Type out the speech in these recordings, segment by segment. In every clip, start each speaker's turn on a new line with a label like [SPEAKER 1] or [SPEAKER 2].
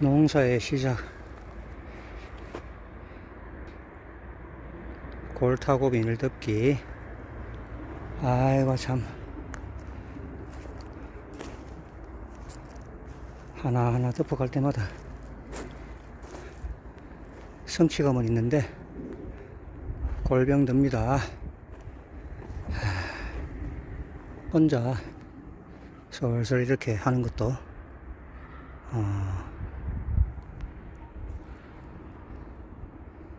[SPEAKER 1] 농사의 시작. 골 타고 비닐 덮기. 아이고, 참. 하나하나 덮어갈 때마다 성취감은 있는데, 골병 듭니다. 혼자 슬슬 이렇게 하는 것도 어,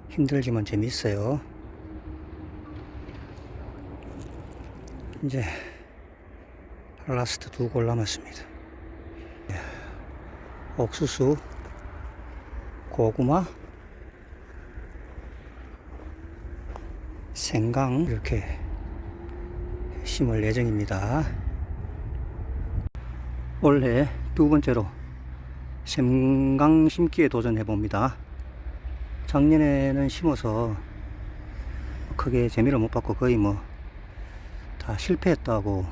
[SPEAKER 1] 힘들지만 재밌어요. 이제 라스트 두 골 남았습니다. 이야, 옥수수, 고구마, 생강 이렇게 심을 예정입니다. 올해 두 번째로 생강 심기에 도전해 봅니다. 작년에는 심어서 크게 재미를 못 받고 거의 뭐 다 실패했다고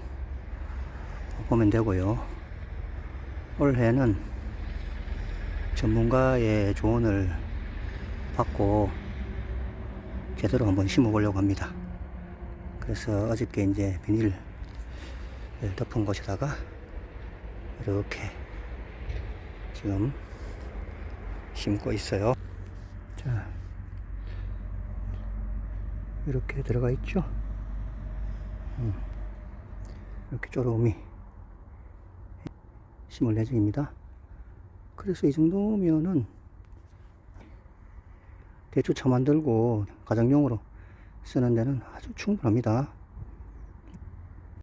[SPEAKER 1] 보면 되고요. 올해는 전문가의 조언을 받고 제대로 한번 심어 보려고 합니다. 그래서 어저께 이제 비닐을 덮은 곳에다가 이렇게 지금 심고 있어요. 자, 이렇게 들어가 있죠? 음, 이렇게 쪼로미 심을 예정입니다. 그래서 이 정도면은 대추 차 만들고 가정용으로 쓰는 데는 아주 충분합니다.